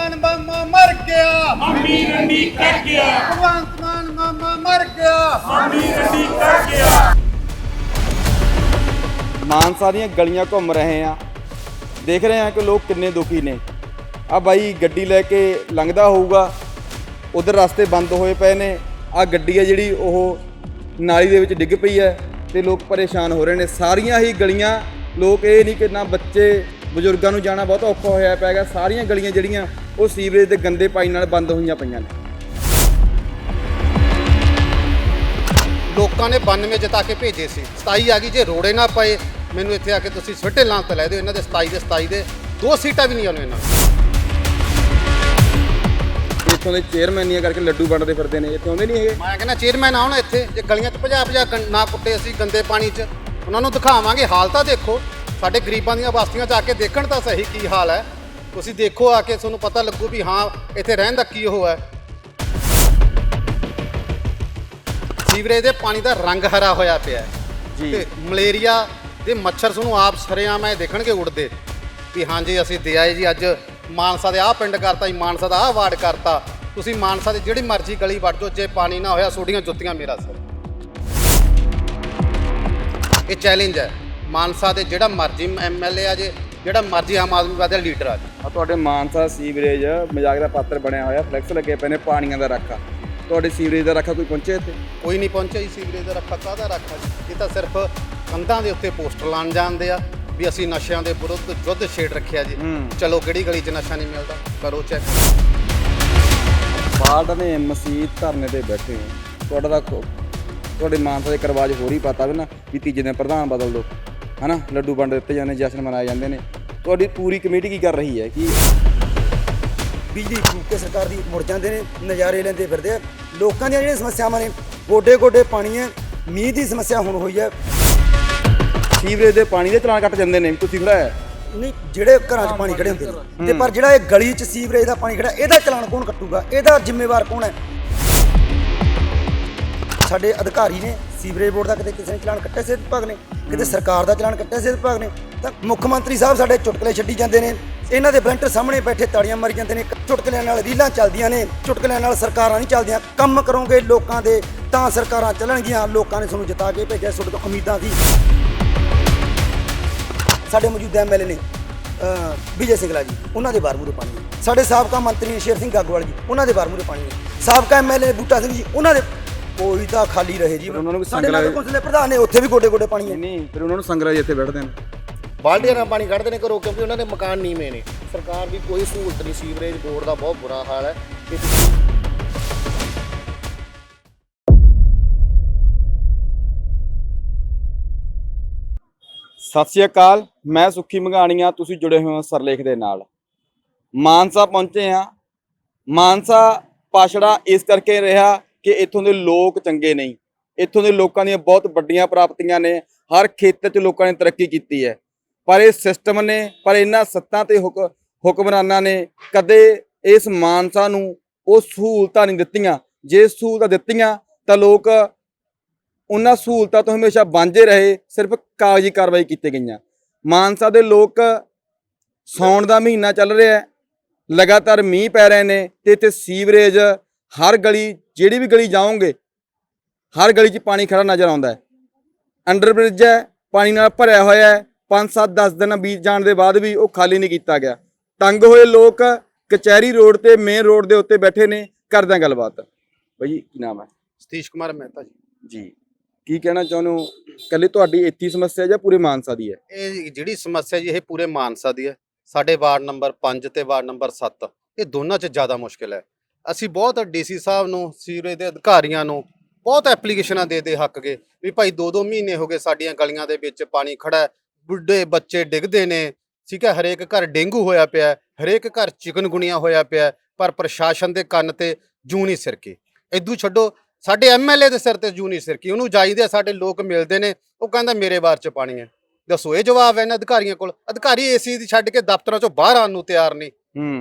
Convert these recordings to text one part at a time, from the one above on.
ਮਾਨ ਮਾਮਾ ਮਰ ਗਿਆ। ਮੰਮੀ ਰੰਡੀ ਕਰ ਗਿਆ। ਭਗਵੰਤ ਮਾਨ ਮਾਮਾ ਮਰ ਗਿਆ। ਮੰਮੀ ਰੰਡੀ ਕਰ ਗਿਆ। ਮਾਨਸਾ ਦੀਆਂ ਗਲੀਆਂ ਘੁੰਮ ਰਹੇ ਆ ਦੇਖ ਰਹੇ ਆ ਕਿ ਲੋਕ ਕਿੰਨੇ ਦੁਖੀ ਨੇ। ਆ ਬਾਈ ਗੱਡੀ ਲੈ ਕੇ ਲੰਘਦਾ ਹੋਊਗਾ। ਉਧਰ ਰਸਤੇ ਬੰਦ ਹੋਏ ਪਏ ਨੇ। ਆ ਗੱਡੀ ਆ ਜਿਹੜੀ ਉਹ ਨਾਲੀ ਦੇ ਵਿੱਚ ਡਿੱਗ ਪਈ ਹੈ ਤੇ ਲੋਕ ਪਰੇਸ਼ਾਨ ਹੋ ਰਹੇ ਨੇ। ਸਾਰੀਆਂ ਹੀ ਗਲੀਆਂ ਲੋਕ ਇਹ ਨਹੀਂ ਕਿ ਨਾ ਬੱਚੇ ਬਜ਼ੁਰਗਾਂ ਨੂੰ ਜਾਣਾ ਬਹੁਤ ਔਖਾ ਹੋਇਆ ਪੈਗਾ ਸਾਰੀਆਂ ਗਲੀਆਂ ਜਿਹੜੀਆਂ ਉਹ ਸੀਵਰੇਜ ਦੇ ਗੰਦੇ ਪਾਣੀ ਨਾਲ ਬੰਦ ਹੋਈਆਂ ਪਈਆਂ ਨੇ। ਲੋਕਾਂ ਨੇ 92 ਜਿਤਾ ਕੇ ਭੇਜੇ ਸੀ। 27 ਆ ਗਈ ਜੇ ਰੋੜੇ ਨਾ ਪਏ ਮੈਨੂੰ ਇੱਥੇ ਆ ਕੇ ਤੁਸੀਂ ਸਵਿੱਟੇ ਲਾਂ ਤੇ ਲੈ ਦਿਓ ਇਹਨਾਂ ਦੇ 27 ਦੇ 27 ਦੇ। ਦੋ ਸੀਟਾਂ ਵੀ ਨਹੀਂ ਆਉਣੀਆਂ ਇਹਨਾਂ ਇੱਥੋਂ ਦੇ ਚੇਅਰਮੈਨੀਆਂ ਕਰਕੇ ਲੱਡੂ ਵੰਡਦੇ ਫਿਰਦੇ ਨੇ ਇੱਥੇ ਆਉਂਦੇ ਨਹੀਂ ਹੈਗੇ। ਮੈਂ ਕਹਿੰਦਾ ਚੇਅਰਮੈਨ ਆਉਣ ਇੱਥੇ। ਜੇ ਗਲੀਆਂ 'ਚ ਭਜਾ ਭਜਾ ਨਾ ਕੁੱਟੇ ਅਸੀਂ ਗੰਦੇ ਪਾਣੀ 'ਚ ਉਹਨਾਂ ਨੂੰ ਦਿਖਾਵਾਂਗੇ। ਹਾਲ ਤਾਂ ਦੇਖੋ। ਸਾਡੇ ਗਰੀਬਾਂ ਦੀਆਂ ਬਸਤੀਆਂ 'ਚ ਆ ਕੇ ਦੇਖਣ ਤਾਂ ਸਹੀ ਕੀ ਹਾਲ ਹੈ। ਤੁਸੀਂ ਦੇਖੋ ਆ ਕੇ ਤੁਹਾਨੂੰ ਪਤਾ ਲੱਗੂ ਵੀ ਹਾਂ ਇੱਥੇ ਰਹਿਣ ਦਾ ਕੀ ਉਹ ਹੈ। ਸੀਵਰੇਜ ਦੇ ਪਾਣੀ ਦਾ ਰੰਗ ਹਰਾ ਹੋਇਆ ਪਿਆ ਹੈ। ਜੀ। ਤੇ ਮਲੇਰੀਆ ਦੇ ਮੱਛਰ ਤੁਹਾਨੂੰ ਆਪ ਸਰੇਆਮ ਐ ਦੇਖਣਗੇ ਉੜਦੇ ਵੀ ਹਾਂਜੀ ਅਸੀਂ ਦੇ ਆਏ ਜੀ ਅੱਜ। ਮਾਨਸਾ ਦੇ ਆਹ ਪਿੰਡ ਕਰਤਾ ਜੀ ਮਾਨਸਾ ਦਾ ਆਹ ਵਾਰਡ ਕਰਤਾ। ਤੁਸੀਂ ਮਾਨਸਾ ਦੀ ਜਿਹੜੀ ਮਰਜ਼ੀ ਗਲੀ ਵੜ ਜਾਓ ਜੇ ਪਾਣੀ ਨਾ ਹੋਇਆ ਤੁਹਾਡੀਆਂ ਜੁੱਤੀਆਂ ਮੇਰਾ ਸਿਰ। ਇਹ ਚੈਲੰਜ ਹੈ। ਮਾਨਸਾ ਦੇ ਜਿਹੜਾ ਮਰਜ਼ੀ ਐਮਐਲਏ ਆ ਜੇ ਜਿਹੜਾ ਮਰਜ਼ੀ ਆਮ ਆਦਮੀ ਪਾਰਟੀ ਦਾ ਲੀਡਰ ਆ ਜੇ। ਆ ਤੁਹਾਡੇ ਮਾਨਸਾ ਸੀਵਰੇਜ ਮਜ਼ਾਕ ਦਾ ਪਾਤਰ ਬਣਿਆ ਹੋਇਆ ਫਲੈਕਸ ਲੱਗੇ ਪਏ ਨੇ ਪਾਣੀਆਂ ਦਾ ਰੱਖਾ। ਤੁਹਾਡੇ ਸੀਵਰੇਜ ਦਾ ਰੱਖਾ ਕੋਈ ਪਹੁੰਚੇ ਇੱਥੇ? ਕੋਈ ਨਹੀਂ ਪਹੁੰਚਿਆ ਜੀ ਸੀਵਰੇਜ ਦਾ ਰੱਖਾ ਕਾਹਦਾ ਰੱਖਾ ਜੀ? ਇਹ ਤਾਂ ਸਿਰਫ ਕੰਧਾਂ ਦੇ ਉੱਤੇ ਪੋਸਟਰ ਲਾਣ ਜਾਂਦੇ ਆ ਵੀ ਅਸੀਂ ਨਸ਼ਿਆਂ ਦੇ ਵਿਰੁੱਧ ਯੁੱਧ ਛੇੜ ਰੱਖਿਆ ਜੀ। ਚਲੋ ਕਿਹੜੀ ਗਲੀ 'ਚ ਨਸ਼ਾ ਨਹੀਂ ਮਿਲਦਾ? ਕਰੋ ਚੈੱਕ ਬਾੜ ਨੇ ਮਸਜਿਦ ਧਰਨੇ ਤੇ ਬੈਠੇ ਤੁਹਾਡਾ ਖੋ- ਤੁਹਾਡੇ ਮਾਨਸਾ ਦੇ ਕਰਵਾਜ ਹੋਰ ਹੀ ਪਤਾ ਵੀ ਨਾ ਵੀ ਤੀਜੇ ਦਿਨ ਪ੍ਰਧਾਨ ਬਦਲ ਦੋ ਹਨਾ ਲੱਡੂ ਵੰਡ ਦਿੱਤੇ ਜਾਂਦੇ ਜਸ਼ਨ ਮਨਾਏ ਜਾਂਦੇ ਨੇ। ਤੁਹਾਡੀ ਪੂਰੀ ਕਮੇਟੀ ਕੀ ਕਰ ਰਹੀ ਹੈ? ਕੀ ਬਿਜਲੀ ਫੂਕ ਸਰਕਾਰ ਦੀ ਮੁੜ ਜਾਂਦੇ ਨੇ ਨਜ਼ਾਰੇ ਲੈਂਦੇ ਫਿਰਦੇ ਆ। ਲੋਕਾਂ ਦੀਆਂ ਜਿਹੜੀਆਂ ਸਮੱਸਿਆਵਾਂ ਨੇ ਗੋਡੇ ਗੋਡੇ ਪਾਣੀ ਹੈ ਮੀਂਹ ਦੀ ਸਮੱਸਿਆ ਹੁਣ ਹੋਈ ਹੈ। ਸੀਵਰੇਜ ਦੇ ਪਾਣੀ ਦੇ ਚਲਾਨ ਕੱਟ ਜਾਂਦੇ ਨੇ ਤੁਸੀਂ ਖੜਾਇਆ ਨਹੀਂ ਜਿਹੜੇ ਘਰਾਂ 'ਚ ਪਾਣੀ ਖੜੇ ਹੁੰਦੇ ਨੇ। ਤੇ ਪਰ ਜਿਹੜਾ ਇਹ ਗਲੀ 'ਚ ਸੀਵਰੇਜ ਦਾ ਪਾਣੀ ਖੜਾ ਇਹਦਾ ਚਲਾਨ ਕੌਣ ਕੱਟੂਗਾ? ਇਹਦਾ ਜ਼ਿੰਮੇਵਾਰ ਕੌਣ ਹੈ? ਸਾਡੇ ਅਧਿਕਾਰੀ ਨੇ ਸੀਵਰੇਜ ਬੋਰਡ ਦਾ ਕਿਤੇ ਕਿਸੇ ਨੇ ਚਲਾਨ ਕੱਟਿਆ ਸਿਹਤ ਵਿਭਾਗ ਨੇ ਕਿਤੇ ਸਰਕਾਰ ਦਾ ਚਲਾਨ ਕੱਟਿਆ ਸਿਹਤ ਵਿਭਾਗ ਨੇ ਤਾਂ ਮੁੱਖ ਮੰਤਰੀ ਸਾਹਿਬ ਸਾਡੇ ਚੁਟਕਲੇ ਛੱਡੀ ਜਾਂਦੇ ਨੇ ਇਹਨਾਂ ਦੇ ਵਲੰਟਰ ਸਾਹਮਣੇ ਬੈਠੇ ਤਾੜੀਆਂ ਮਾਰੀ ਜਾਂਦੇ ਨੇ ਚੁਟਕਲਿਆਂ ਨਾਲ ਰੀਲਾਂ ਚੱਲਦੀਆਂ ਨੇ ਚੁਟਕਲਿਆਂ ਨਾਲ ਸਰਕਾਰਾਂ ਨਹੀਂ ਚੱਲਦੀਆਂ ਕੰਮ ਕਰੋਗੇ ਲੋਕਾਂ ਦੇ ਤਾਂ ਸਰਕਾਰਾਂ ਚੱਲਣਗੀਆਂ ਲੋਕਾਂ ਨੇ ਤੁਹਾਨੂੰ ਜਿਤਾ ਕੇ ਭੇਜਿਆ ਤੁਹਾਡੇ ਤੋਂ ਉਮੀਦਾਂ ਸੀ। ਸਾਡੇ ਮੌਜੂਦਾ ਐਮਐਲਏ ਨੇ ਵਿਜੇ ਸਿੰਗਲਾ ਜੀ ਉਹਨਾਂ ਦੇ ਬਾਰ ਮੂਰੇ ਪਾਣੀ ਸਾਡੇ ਸਾਬਕਾ ਮੰਤਰੀ ਨੇ ਸ਼ੇਰ ਸਿੰਘ ਗਾਗੋਵਾਲ ਜੀ ਉਹਨਾਂ ਦੇ ਬਾਰ ਮੂਰੇ ਪਾਣੀ ਹੈ। ਸਾਬਕਾ ਐਮਐਲਏ ਬੂਟਾ ਸਿੰਘ ਜੀ ਉਹਨਾਂ ਦੇ ਕੋਈ ਤਾਂ ਖਾਲੀ ਰਹੇ ਜੀ। ਉਹਨਾਂ ਨੂੰ ਸਾਡੇ ਸਿੰਗਲਾ- ਕੌਂਸਲ ਦੇ ਪ੍ਰਧਾਨ ਨੇ ਉੱਥੇ ਵੀ ਗੋਡੇ ਗੋਡੇ ਪਾਣੀ ਹੈ ਨਹੀਂ ਫਿਰ ਉਹਨਾਂ ਨੂੰ ਸੰਗਰਾ ਜੀ ਇੱਥੇ ਬੈਠਦੇ ਨੇ। ਬਾਲਟੀਆਂ ਨਾਲ ਪਾਣੀ ਕੱਢਦੇ ਨੇ ਘਰੋਂ ਕਿਉਂਕਿ ਉਹਨਾਂ ਦੇ ਮਕਾਨ ਨੀਵੇਂ ਨੇ। ਸਰਕਾਰ ਦੀ ਕੋਈ ਸਹੂਲਤ ਨਹੀਂ ਸੀਵਰੇਜ ਬੋਰਡ ਦਾ ਬਹੁਤ ਬੁਰਾ ਹਾਲ ਹੈ। ਤੇ ਸਤਿ ਸ਼੍ਰੀ ਅਕਾਲ ਮੈਂ ਸੁੱਖੀ ਮੰਗਾਣੀਆਂ ਤੁਸੀਂ ਜੁੜੇ ਹੋਏ ਹੋ ਸਰਲੇਖ ਦੇ ਨਾਲ। ਮਾਨਸਾ ਪਹੁੰਚੇ ਆ ਮਾਨਸਾ ਪਾਛੜਾ ਇਸ ਕਰਕੇ ਰਿਹਾ ਕਿ ਇੱਥੋਂ ਦੇ ਲੋਕ ਚੰਗੇ ਨਹੀਂ। ਇੱਥੋਂ ਦੇ ਲੋਕਾਂ ਦੀਆਂ ਬਹੁਤ ਵੱਡੀਆਂ ਪ੍ਰਾਪਤੀਆਂ ਨੇ। ਹਰ ਖੇਤਰ 'ਚ ਲੋਕਾਂ ਨੇ ਤਰੱਕੀ ਕੀਤੀ ਹੈ। ਪਰ ਇਹ ਸਿਸਟਮ ਨੇ, ਪਰ ਇਹਨਾਂ ਸੱਤਾਂ ਤੇ ਹੁਕ, ਹੁਕਮਰਾਨਾਂ ਨੇ ਕਦੇ ਇਸ ਮਾਨਸਾ ਨੂੰ ਉਹ ਸਹੂਲਤਾਂ ਨਹੀਂ ਦਿੱਤੀਆਂ। ਜੇ ਸਹੂਲਤਾਂ ਦਿੱਤੀਆਂ ਤਾਂ ਲੋਕ ਉਹਨਾਂ ਸਹੂਲਤਾਂ ਤੋਂ ਹਮੇਸ਼ਾ ਵਾਂਝੇ ਰਹੇ, ਸਿਰਫ ਕਾਗਜ਼ੀ ਕਾਰਵਾਈ ਕੀਤੀ ਗਈਆਂ। ਮਾਨਸਾ ਦੇ ਲੋਕ ਸੌਣ ਦਾ ਮਹੀਨਾ ਚੱਲ ਰਿਹਾ ਹੈ। ਲਗਾਤਾਰ ਮੀਂਹ ਪੈ ਰਹੇ ਨੇ ਤੇ ਇੱਥੇ ਸੀਵਰੇਜ ਹਰ ਗਲੀ ਜਿਹੜੀ ਵੀ ਗਲੀ ਜਾਓਗੇ ਹਰ ਗਲੀ 'ਚ ਪਾਣੀ ਖੜਾ ਨਜ਼ਰ ਆਉਂਦਾ ਹੈ। ਅੰਡਰ ਬ੍ਰਿਜ ਹੈ ਪਾਣੀ ਨਾਲ ਭਰਿਆ ਹੋਇਆ ਹੈ। 5 7 10 ਦਿਨ ਬੀਤ ਜਾਣ ਦੇ ਬਾਅਦ ਵੀ ਉਹ ਖਾਲੀ ਨਹੀਂ ਕੀਤਾ ਗਿਆ। ਤੰਗ ਹੋਏ ਲੋਕ ਕਚਹਿਰੀ ਰੋਡ ਤੇ ਮੇਨ ਰੋਡ ਦੇ ਉੱਤੇ ਬੈਠੇ ਨੇ ਕਰਦੇ ਹਾਂ ਗੱਲਬਾਤ। ਬਾਈ ਜੀ, ਕੀ ਨਾਮ ਹੈ? ਸਤੀਸ਼ ਕੁਮਾਰ ਮਹਿਤਾ ਜੀ। ਜੀ ਕੀ ਕਹਿਣਾ ਚਾਹੁੰਦੇ ਹੋ? ਕੱਲੇ ਤੁਹਾਡੀ ਇੱਥੇ ਹੀ ਸਮੱਸਿਆ ਜਾਂ ਪੂਰੇ ਮਾਨਸਾ ਦੀ ਹੈ? ਇਹ ਜਿਹੜੀ ਸਮੱਸਿਆ ਜੀ ਇਹ ਪੂਰੇ ਮਾਨਸਾ ਦੀ ਹੈ। ਸਾਡੇ ਵਾਰਡ ਨੰਬਰ 5 ਤੇ ਵਾਰਡ ਨੰਬਰ 7 ਇਹ ਦੋਨਾਂ 'ਚ ਜ਼ਿਆਦਾ ਮੁਸ਼ਕਿਲ ਹੈ। ਅਸੀਂ ਬਹੁਤ ਡੀਸੀ ਸਾਹਿਬ ਨੂੰ ਸੀਵਰੇਜ ਦੇ ਅਧਿਕਾਰੀਆਂ ਨੂੰ ਬਹੁਤ ਐਪਲੀਕੇਸ਼ਨਾਂ ਦੇ ਦੇ ਹੱਕ ਗਏ ਵੀ ਭਾਈ 2-2 ਮਹੀਨੇ ਹੋ ਗਏ ਸਾਡੀਆਂ ਗਲੀਆਂ ਦੇ ਵਿੱਚ ਪਾਣੀ ਖੜਾ ਬੁੱਢੇ ਬੱਚੇ ਡਿੱਗਦੇ ਨੇ ਠੀਕ ਹੈ ਹਰੇਕ ਘਰ ਡੇਂਗੂ ਹੋਇਆ ਪਿਆ ਹਰੇਕ ਘਰ ਚਿਕਨਗੁਨੀਆ ਹੋਇਆ ਪਿਆ ਪਰ ਪ੍ਰਸ਼ਾਸਨ ਦੇ ਕੰਨ ਤੇ ਜੂ ਨਹੀਂ ਸਿਰਕੀ। ਇਦੂ ਛੱਡੋ ਸਾਡੇ ਐਮਐਲਏ ਦੇ ਸਿਰ ਤੇ ਜੂ ਨਹੀਂ ਸਿਰਕੀ ਉਹਨੂੰ ਜਾਈਦੇ ਸਾਡੇ ਲੋਕ ਮਿਲਦੇ ਨੇ ਉਹ ਕਹਿੰਦਾ ਮੇਰੇ ਵਾਰ ਚ ਪਾਣੀ ਹੈ। ਦੱਸੋ ਇਹ ਜਵਾਬ ਹੈ ਇਹਨਾਂ ਅਧਿਕਾਰੀਆਂ ਕੋਲ। ਅਧਿਕਾਰੀ ਏਸੀ ਦੀ ਛੱਡ ਕੇ ਦਫ਼ਤਰਾਂ ਚੋਂ ਬਾਹਰ ਆਉਣ ਨੂੰ ਤਿਆਰ ਨਹੀਂ।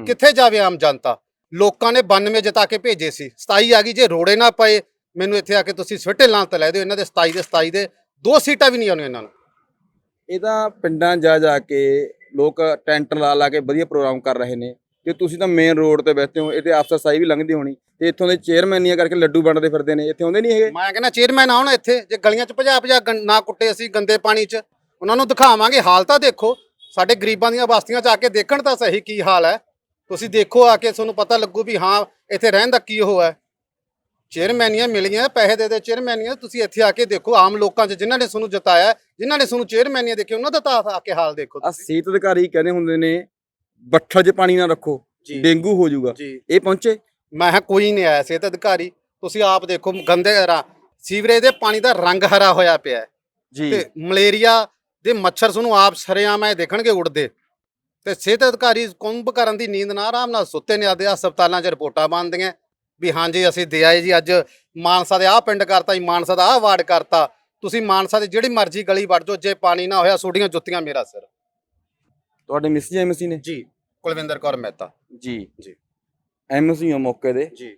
ਕਿੱਥੇ ਜਾਵੇ ਆਮ ਜਨਤਾ? ਲੋਕਾਂ ਨੇ 92 ਜਿਤਾ ਕੇ ਭੇਜੇ ਸੀ। 27 ਆ ਗਈ ਜੇ ਰੋੜੇ ਨਾ ਪਏ ਮੈਨੂੰ ਇੱਥੇ ਆ ਕੇ ਤੁਸੀਂ ਸਵਿੱਟੇ ਲਾਂ ਤੇ ਲੈ ਦਿਓ ਇਹਨਾਂ ਦੇ 27 ਦੇ 27 ਦੇ ਦੋ ਸੀਟਾਂ ਵੀ ਨਹੀਂ ਆਉਣੀਆਂ ਇਹਨਾਂ ਨੂੰ। ਇਹ ਤਾਂ ਪਿੰਡਾਂ ਜਾ ਜਾ ਕੇ ਲੋਕ ਟੈਂਟ ਲਾ ਲਾ ਕੇ ਵਧੀਆ ਪ੍ਰੋਗਰਾਮ ਕਰ ਰਹੇ ਨੇ। ਤੇ ਤੁਸੀਂ ਤਾਂ ਮੇਨ ਰੋਡ ਤੇ ਬੈਠੇ ਹੋ ਇਹ ਤੇ ਅਫਸਰ ਸਾਈ ਵੀ ਲੰਘਦੀ ਹੋਣੀ ਤੇ ਇੱਥੋਂ ਦੇ ਚੇਅਰਮੈਨੀਆਂ ਕਰਕੇ ਲੱਡੂ ਵੰਡਦੇ ਫਿਰਦੇ ਨੇ ਇੱਥੇ ਆਉਂਦੇ ਨਹੀਂ ਹੈਗੇ। ਮੈਂ ਕਹਿੰਦਾ ਚੇਅਰਮੈਨ ਆਉਣ ਇੱਥੇ ਜੇ ਗਲੀਆਂ 'ਚ ਭਜਾ ਭਜਾ ਨਾ ਕੁੱਟੇ ਅਸੀਂ ਗੰਦੇ ਪਾਣੀ 'ਚ ਉਹਨਾਂ ਨੂੰ ਦਿਖਾਵਾਂਗੇ ਹਾਲ ਤਾਂ ਦੇਖੋ ਸਾਡੇ ਗਰੀਬਾਂ ਦੀਆਂ ਬਸਤੀਆਂ 'ਚ ਆ ਕੇ ਦੇਖਣ ਤਾਂ ਸਹੀ ਕੀ ਹਾਲ ਹੈ। ਤੁਸੀਂ ਦੇਖੋ ਆ ਕੇ ਤੁਹਾਨੂੰ ਪਤਾ ਲੱਗੂ ਵੀ ਹਾਂ ਇੱਥੇ ਰਹਿਣ ਦਾ ਕੀ ਉਹ ਹੈ। ਚੇਅਰਮੈਨੀਆਂ ਮਿਲੀਆਂ ਪੈਸੇ ਦੇ ਦੇ ਚੇਅਰਮੈਨੀਆਂ ਤੁਸੀਂ ਇੱਥੇ ਆ ਕੇ ਦੇਖੋ ਆਮ ਲੋਕਾਂ 'ਚ ਜਿਨ੍ਹਾਂ ਨੇ ਤੁਹਾਨੂੰ ਜਿਤਾਇਆ ਜਿਨ੍ਹਾਂ ਨੇ ਤੁਹਾਨੂੰ ਚੇਅਰਮੈਨੀਆਂ ਦੇਖੇ ਉਹਨਾਂ ਦਾ ਤਾਂ ਆ ਕੇ ਹਾਲ ਦੇਖੋ ਆ ਤੁਸੀਂ। ਸੀਤ ਅਧਿਕਾਰੀ ਕਹਿੰਦੇ ਹੁੰਦੇ ਨੇ ਬੱਠਲ 'ਚ ਪਾਣੀ ਨਾ ਰੱਖੋ ਡੇਂਗੂ ਹੋ ਜਾਊਗਾ। ਇਹ ਪਹੁੰਚੇ? ਮੈਂ ਕਿਹਾ ਕੋਈ ਨਹੀਂ ਆਇਆ ਸਿਹਤ ਅਧਿਕਾਰੀ ਤੁਸੀਂ ਆਪ ਦੇਖੋ ਗੰਦੇ ਰਾ- ਸੀਵਰੇਜ ਦੇ ਪਾਣੀ ਦਾ ਰੰਗ ਹਰਾ ਹੋਇਆ ਪਿਆ ਹੈ। ਜੀ। ਤੇ ਮਲੇਰੀਆ ਦੇ ਮੱਛਰ ਤੁਹਾਨੂੰ ਆਪ ਸਰੇਆਮ ਐ ਦੇਖਣਗੇ ਉੜਦੇ ਤੇ ਸਿਹਤ ਅਧਿਕਾਰੀ ਕੁੰਭ ਕਰਨ ਦੀ ਨੀਂਦ ਨਾ ਆਰਾਮ ਨਾਲ ਸੁੱਤੇ ਨੇ ਆਦੇ ਹਸਪਤਾਲਾਂ 'ਚ ਰਿਪੋਰਟਾਂ ਬਣਦੀਆਂ। ਵੀ ਹਾਂਜੀ ਅਸੀਂ ਦੇ ਆਏ ਜੀ ਅੱਜ ਮਾਨਸਾ ਦੇ ਆਹ ਪਿੰਡ ਕਰਤਾ ਜੀ ਮਾਨਸਾ ਦਾ ਆਹ ਵਾਰਡ ਕਰਤਾ। ਤੁਸੀਂ ਮਾਨਸਾ ਦੇ ਜਿਹੜੀ ਮਰਜ਼ੀ ਗਲੀ ਵੜ ਜਾਓ ਜੇ ਪਾਣੀ ਨਾ ਹੋਇਆ ਛੋਟੀਆਂ ਜੁੱਤੀਆਂ ਮੇਰਾ ਸਿਰ। ਤੁਹਾਡੇ ਮਿਸ ਜੀ ਐਮਸੀ ਨੇ? ਜੀ ਕੁਲਵਿੰਦਰ ਕੌਰ ਮਹਿਤਾ। ਜੀ। ਜੀ। ਐਮਸੀ ਹੋ ਮੌਕੇ ਦੇ? ਜੀ।